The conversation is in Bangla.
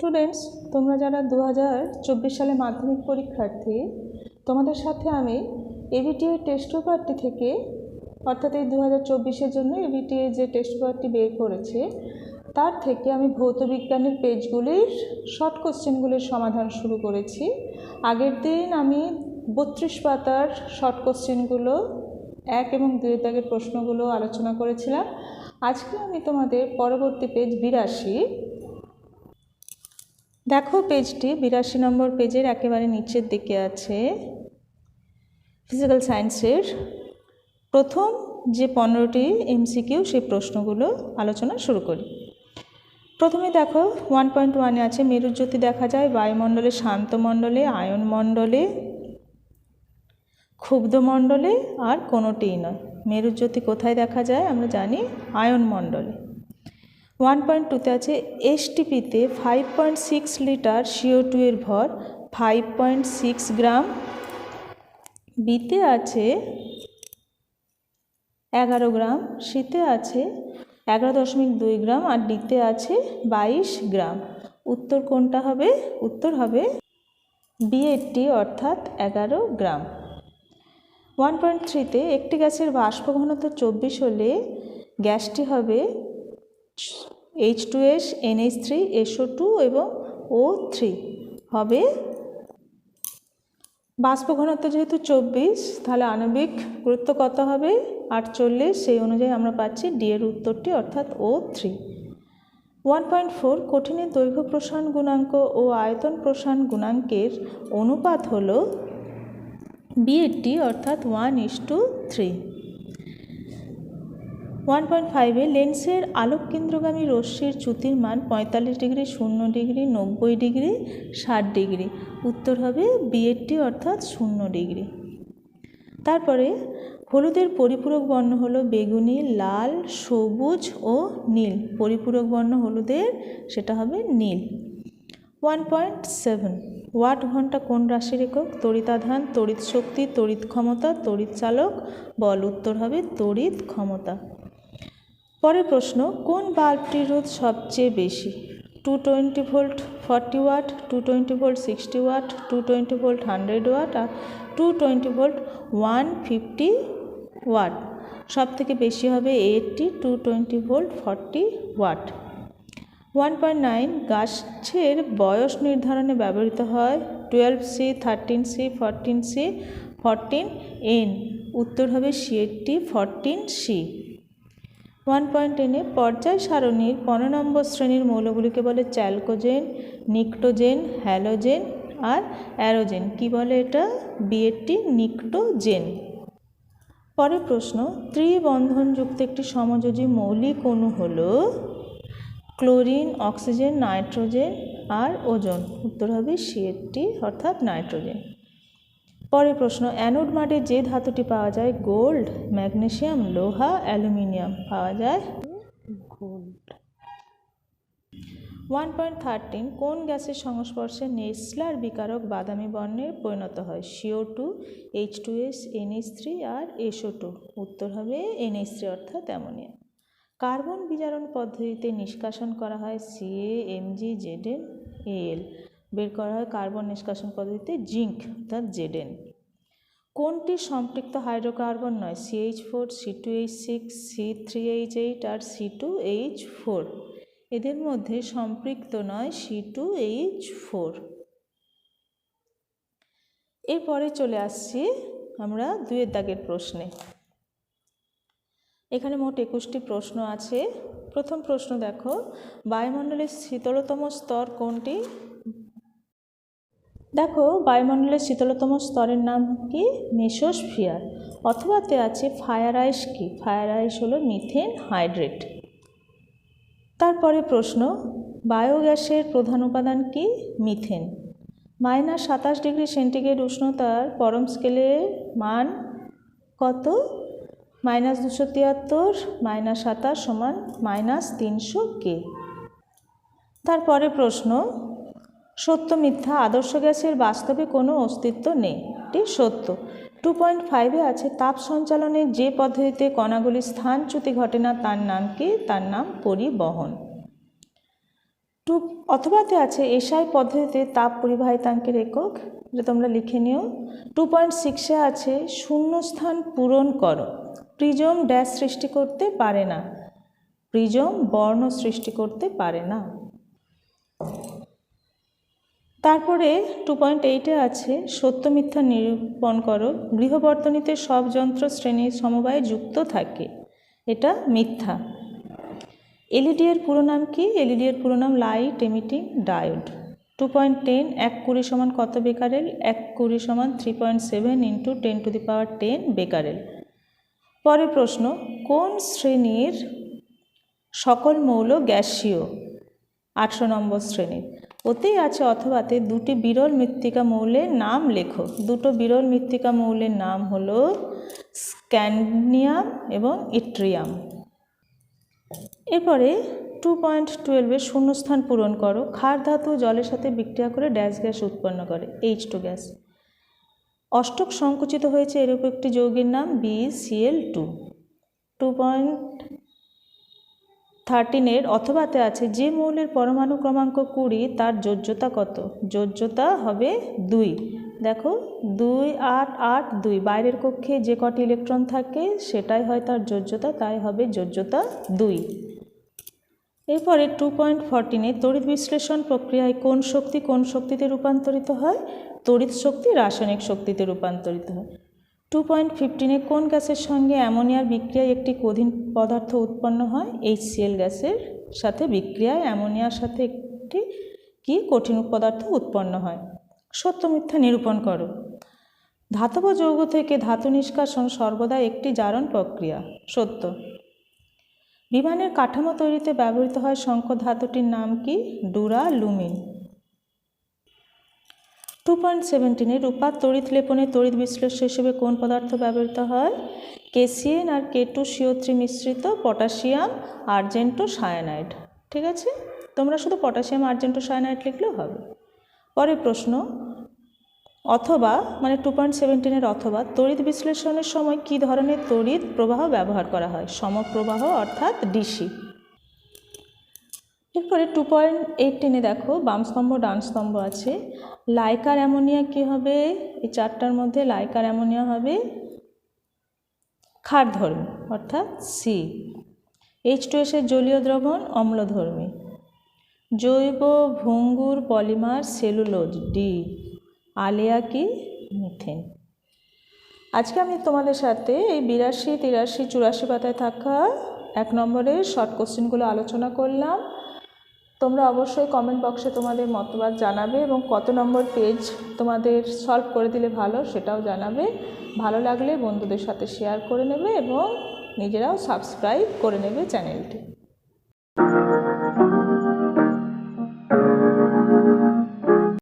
স্টুডেন্টস তোমরা যারা দু হাজার চব্বিশ সালে মাধ্যমিক পরীক্ষার্থী, তোমাদের সাথে আমি এবিটিএ টেস্ট পেপারটি থেকে, অর্থাৎ এই দু হাজার জন্য এবিটিএ যে টেস্ট পেপারটি বের করেছে, তার থেকে আমি ভৌত বিজ্ঞানের পেজগুলির শর্ট কোশ্চেনগুলির সমাধান শুরু করেছি। আগের দিন আমি বত্রিশ পাতার শর্ট কোশ্চেনগুলো এক এবং দুই দাগের প্রশ্নগুলো আলোচনা করেছিলাম। আজকে আমি তোমাদের পরবর্তী পেজ বিরাশি দেখো পেজটি, বিরাশি নম্বর পেজের একেবারে নিচের দিকে আছে। ফিজিক্যাল সায়েন্সের প্রথম যে পনেরোটি এমসিকিউ সেই প্রশ্নগুলো আলোচনা শুরু করি। প্রথমে দেখো ওয়ান পয়েন্ট ওয়ানে আছে, মেরুজ্যোতি দেখা যায়, বায়ুমণ্ডলে শান্ত মণ্ডলে আয়ন মণ্ডলে ক্ষুব্ধ মণ্ডলে আর কোনোটিই নয়। মেরুজ্যোতি কোথায় দেখা যায়? আমরা জানি আয়ন মণ্ডলে ওয়ান পয়েন্ট টুতে আছে এসটিপিতে five point six litre CO two এর ভর, ফাইভ পয়েন্ট সিক্স গ্রাম। বিতে আছে এগারো গ্রাম শীতে আছে এগারো দশমিক দুই গ্রাম আর ডিতে আছে বাইশ গ্রাম। উত্তর কোনটা হবে? উত্তর হবে বিএডটি অর্থাৎ এগারো গ্রাম। ওয়ান পয়েন্ট থ্রিতে একটি গ্যাসের বাষ্প ঘনত্ব চব্বিশ হলে গ্যাসটি হবে H two S NH three SO two এবং ও থ্রি হবে। বাষ্প ঘনত্ব যেহেতু চব্বিশ, তাহলে আণবিক গুরুত্ব কত হবে? আটচল্লিশ, সেই অনুযায়ী আমরা পাচ্ছি ডি এর উত্তরটি, অর্থাৎ O three one point four কঠিনের দৈর্ঘ্য প্রসারণ গুণাঙ্ক ও আয়তন প্রসারণ গুণাঙ্কের অনুপাত হল বিএডটি অর্থাৎ one is two three one point ফাইভে লেন্সের আলোক কেন্দ্রগামী রশ্মির চ্যুতির মান পঁয়তাল্লিশ ডিগ্রি, শূন্য ডিগ্রি, নব্বই ডিগ্রি, ষাট ডিগ্রি। উত্তর হবে বিএডটি অর্থাৎ শূন্য ডিগ্রি। তারপরে হলুদের পরিপূরক বর্ণ হলো বেগুনি, লাল, সবুজ ও নীল। পরিপূরক বর্ণ হলুদের, সেটা হবে নীল। One point seven. ওয়াট ঘণ্টা কোন রাশির একক? তড়িতাধান, তড়িৎ শক্তি, তড়িৎ ক্ষমতা, তড়িৎ চালক। বল উত্তর হবে তড়িৎ ক্ষমতা। পরের প্রশ্ন, কোন বাল্বটির রোধ সবচেয়ে বেশি? Two twenty volt forty watt two twenty volt sixty watt two twenty volt hundred watt আর two twenty volt one fifty watt সব থেকে বেশি হবে eighty two twenty volt forty watt one point nine গাছের বয়স নির্ধারণে ব্যবহৃত হয় twelve C thirteen C fourteen C fourteen N উত্তর হবে C eighty fourteen C one point টেনে পর্যায় সারণীর পনেরো নম্বর শ্রেণির মৌলগুলিকে বলে চ্যালকোজেন, নিকটোজেন, হ্যালোজেন আর অ্যারোজেন। কি বলে এটা? বিএডটি নিকটোজেন। পরের প্রশ্ন, ত্রিবন্ধনযুক্ত একটি সমযোজী মৌলিক অণু হল ক্লোরিন, অক্সিজেন, নাইট্রোজেন আর ওজন। উত্তর হবে সিএটি অর্থাৎ নাইট্রোজেন। পরের প্রশ্ন, অ্যানোড মাডে যে ধাতুটি পাওয়া যায়, গোল্ড, ম্যাগনেসিয়াম, লোহা, অ্যালুমিনিয়াম পাওয়া যায় গোল্ড। ওয়ান পয়েন্ট থার্টিন কোন গ্যাসের সংস্পর্শে নেসলার বিকারক বাদামি বর্ণের পরিণত হয়? CO two, H two S NH three আর এসও টু। উত্তর হবে এনএইচ থ্রি, অর্থাৎ অ্যামোনিয়া। কার্বন বিজারণ পদ্ধতিতে নিষ্কাশন করা হয় সিএ এমজি জেডেন এল। বের করা হয় কার্বন নিষ্কাশন পদ্ধতিতে জিঙ্ক, অর্থাৎ জেডেন। কোনটি সম্পৃক্ত হাইড্রোকার্বন নয়? CH four, C two H six, C three H eight আর সি টু এইচ ফোর। এদের মধ্যে সম্পৃক্ত নয় সি টু এইচ ফোর। এরপরে চলে আসছি আমরা দুয়ের দাগের প্রশ্নে। এখানে মোট একুশটি প্রশ্ন আছে। প্রথম প্রশ্ন দেখো, বায়ুমণ্ডলের শীতলতম স্তর কোনটি? দেখো বায়ুমণ্ডলের শীতলতম স্তরের নাম কি? মেসোস্ফিয়ার অথবাতে আছে ফায়ার আইস কি? ফায়ার আইস হলো মিথেন হাইড্রেট। তারপরে প্রশ্ন, বায়োগ্যাসের প্রধান উপাদান কি? মিথেন। মাইনাস সাতাশ ডিগ্রি সেন্টিগ্রেড উষ্ণতার পরম স্কেলের মান কত? মাইনাস দুশো তিয়াত্তর, মাইনাস সাতাশ সমান মাইনাস তিনশো কে। তারপরে প্রশ্ন সত্য মিথ্যা আদর্শ গ্যাসের বাস্তবে কোনো অস্তিত্ব নেই। এটি সত্য। টু পয়েন্ট ফাইভে আছে, তাপ সঞ্চালনের যে পদ্ধতিতে কণাগুলির স্থানচ্যুতি ঘটে না, তার নাম কি? তার নাম পরিবহন। টু, অথবাতে আছে, এসআই পদ্ধতিতে তাপ পরিবাহিতাঙ্কের একক এটা তোমরা লিখে নিও। টু পয়েন্ট সিক্সে আছে, শূন্যস্থান পূরণ করো। প্রিজম ড্যাশ সৃষ্টি করতে পারে না। প্রিজম বর্ণ সৃষ্টি করতে পারে না। তারপরে টু পয়েন্ট এইটে আছে, সত্য মিথ্যা নিরূপণ করো। গৃহবর্তনীতে সব যন্ত্র শ্রেণির সমবায়ে যুক্ত থাকে। এটা মিথ্যা। এলইডি এর পুরো নাম কি? এলইডি এর পুরো নাম light emitting diode two point ten এক কুড়ি সমান কত বেকারেল? এক কুড়ি সমান three point seven into ten to the power ten becquerel. পরের প্রশ্ন, কোন শ্রেণির সকল মৌল গ্যাসীয়? আটশো নম্বর শ্রেণির। ওতেই আছে অথবাতে দুটি বিরল মৃত্তিকা মৌলের নাম লেখো। দুটো বিরল মৃত্তিকা মৌলের নাম হলো স্ক্যান্ডিয়াম এবং ইট্রিয়াম। এরপরে টু পয়েন্ট টুয়েলভে শূন্যস্থান পূরণ করো। ক্ষার ধাতু জলের সাথে বিক্রিয়া করে ড্যাশ গ্যাস উৎপন্ন করে এইচ টু গ্যাস। অষ্টক সংকুচিত হয়েছে এরূপ একটি যৌগের নাম বিসিএল টু টু পয়েন্ট থার্টিনের অথবাতে আছে, যে মৌলের পরমাণু ক্রমাঙ্ক কুড়ি, তার যোজ্যতা কত? যোজ্যতা হবে দুই। দেখো, দুই, আট আট, দুই। বাইরের কক্ষে যে কটি ইলেকট্রন থাকে, সেটাই হয় তার যোজ্যতা, তাই হবে যোজ্যতা দুই। এরপরে টু পয়েন্ট ফোরটিনে তড়িৎ বিশ্লেষণ প্রক্রিয়ায় কোন শক্তি কোন শক্তিতে রূপান্তরিত হয়? তড়িৎ শক্তি রাসায়নিক শক্তিতে রূপান্তরিত হয়। টু পয়েন্ট ফিফটিনে কোন গ্যাসের সঙ্গে অ্যামোনিয়ার বিক্রিয়ায় একটি কঠিন পদার্থ উৎপন্ন হয়? এইচসিএল গ্যাসের সাথে বিক্রিয়ায় অ্যামোনিয়ার সাথে একটি কি কঠিন পদার্থ উৎপন্ন হয়? সত্য মিথ্যা নিরূপণ করো। ধাতব যৌগ থেকে ধাতু নিষ্কাশন সর্বদা একটি জারণ প্রক্রিয়া। সত্য। বিমানের কাঠামো তৈরিতে ব্যবহৃত হয় শঙ্কর ধাতুটির নাম কি? ডুরা লুমিন টু পয়েন্ট সেভেন্টিনে রূপার তড়িৎ লেপনে তড়িৎ বিশ্লেষ্য হিসেবে কোন পদার্থ ব্যবহৃত হয়? কেসিএন আর কে টু সিও মিশ্রিত পটাশিয়াম, আর্জেন্টো, সায়ানাইড। ঠিক আছে? তোমরা শুধু পটাশিয়াম, আর্জেন্টো, সায়ানাইড লিখলেও হবে। পরের প্রশ্ন, অথবা মানে টু পয়েন্ট সেভেন্টিনের অথবা, তড়িৎ বিশ্লেষণের সময় কী ধরনের তড়িৎ প্রবাহ ব্যবহার করা হয়? সমপ্রবাহ অর্থাৎ ডিসি। এরপরে টু পয়েন্ট এইটিনে দেখো, বাম স্তম্ভ, ডান স্তম্ভ আছে। লাইকার অ্যামোনিয়া কী হবে? এই চারটার মধ্যে লাইকার অ্যামোনিয়া হবে ক্ষারধর্মী, অর্থাৎ সি এইচ টু এসের জলীয় দ্রবণ, অম্লধর্মী। জৈব ভঙ্গুর পলিমার সেলুলোজ ডি আলিয়া কি? মিথেন। আজকে আমি তোমাদের সাথে এই বিরাশি, তিরাশি, চুরাশি পাতায় থাকা এক নম্বরের শর্ট কোশ্চেনগুলো আলোচনা করলাম। তোমরা অবশ্যই কমেন্ট বক্সে তোমাদের মতবাদ জানাবে এবং কত নম্বর পেজ তোমাদের সলভ করে দিলে ভালো সেটাও জানাবে। ভালো লাগলে বন্ধুদের সাথে শেয়ার করে নেবে এবং নিজেরাও সাবস্ক্রাইব করে নেবে চ্যানেলটি